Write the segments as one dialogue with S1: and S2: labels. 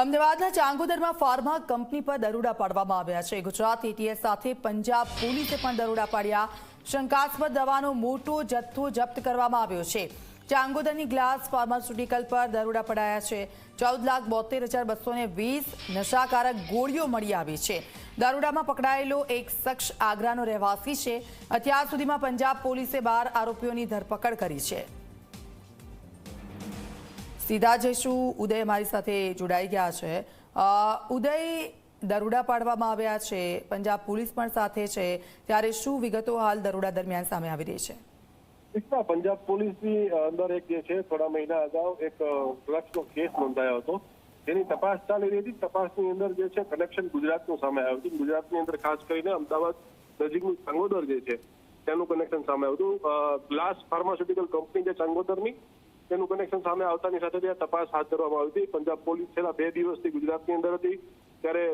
S1: અમદાવાદના ચાંગોદરમાં pharma company પર દરોડા પાડવામાં આવ્યા છે. ગુજરાત એટીએસ સાથે પંજાબ પોલીસે પણ દરોડા પાડ્યા. શંકાસ્પદ દવાનો મોટો જથ્થો જપ્ત કરવામાં આવ્યો છે. ચાંગોદરની ગ્લાસ ફાર્માસ્યુટિકલ પર દરોડા પડાયા છે. ચૌદ લાખ બોતેર હજાર બસો ને વીસ નશાકારક ગોળીઓ મળી આવી છે. દરોડામાં પકડાયેલો એક શખ્સ આગ્રાનો રહેવાસી છે. અત્યાર સુધીમાં પંજાબ પોલીસે બાર આરોપીઓની ધરપકડ કરી છે. સીધા જઈશું. ઉદય મારી સાથે જોડાઈ ગયા છે. ઉદય દરોડા પાડવામાં આવ્યા છે. પંજાબ પોલીસ પણ સાથે છે. ત્યારે શું વિગતો હાલ દરોડા દરમિયાન સામે આવી રહી છે?
S2: પંજાબ પોલીસની અંદર એક જે છે, થોડા મહિના અગાઉ એક ડ્રગ્સનો કેસ નોંધાયો હતો. તેની તપાસ ચાલી રહી હતી. તપાસની અંદર જે છે, કનેક્શન ગુજરાતનું સામે આવ્યું હતું. ગુજરાતની અંદર ખાસ કરીને અમદાવાદ નજીકનું ચાંગોદર જે છે, તેનું કનેક્શન સામે આવ્યું હતું. ગ્લાસ ફાર્માસ્યુટિકલ કંપની જે ચાંગોદરની તેનું કનેક્શન સામે આવતાની સાથે ત્યાં તપાસ હાથ ધરવામાં આવી હતી. પંજાબ પોલીસ છેલ્લા બે દિવસથી ગુજરાતની અંદર હતી. ત્યારે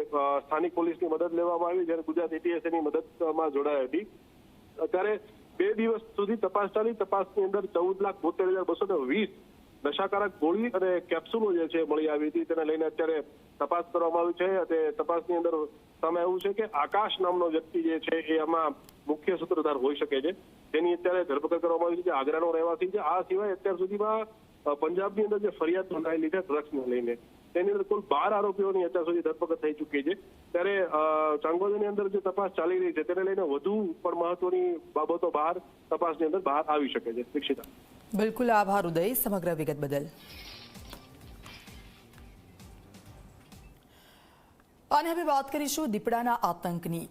S2: સ્થાનિક પોલીસની મદદ લેવામાં આવી જ્યારે ગુજરાત એટીએસની મદદમાં જોડાઈ હતી. અત્યારે બે દિવસ સુધી તપાસ ચાલી. તપાસની અંદર ચૌદ લાખ બોતેર હજાર બસો ને વીસ નશાકારક ગોળી અને કેપ્સ્યુલો જે છે મળી આવી હતી, તેને લઈને અત્યારે તપાસ કરવામાં આવી છે અને તપાસની અંદર સામે આવ્યું છે કે આકાશ નામનો વ્યક્તિ જે છે એ આમાં મુખ્ય સૂત્રધાર હોઈ શકે છે. તેની અત્યારે ધરપકડ કરવામાં આવી છે, જે આગ્રાનો રહેવાસી છે. આ સિવાય અત્યાર સુધીમાં પંજાબની અંદર જે ફરિયાદ નોંધાયેલી છે ડ્રગ્સને લઈને, તેની અંદર કુલ બાર આરોપીઓની અત્યાર સુધી ધરપકડ થઈ ચૂકી છે. ત્યારે ચાંગોદની અંદર જે તપાસ ચાલી રહી છે, તેને લઈને વધુ પણ મહત્વની બાબતો બહાર તપાસની અંદર બહાર આવી શકે છે. દીક્ષિતા.
S1: બિલકુલ આભાર ઉદય. સમગ્ર વિગત બદલ. અને હવે વાત કરીશું દીપડાના આતંકની.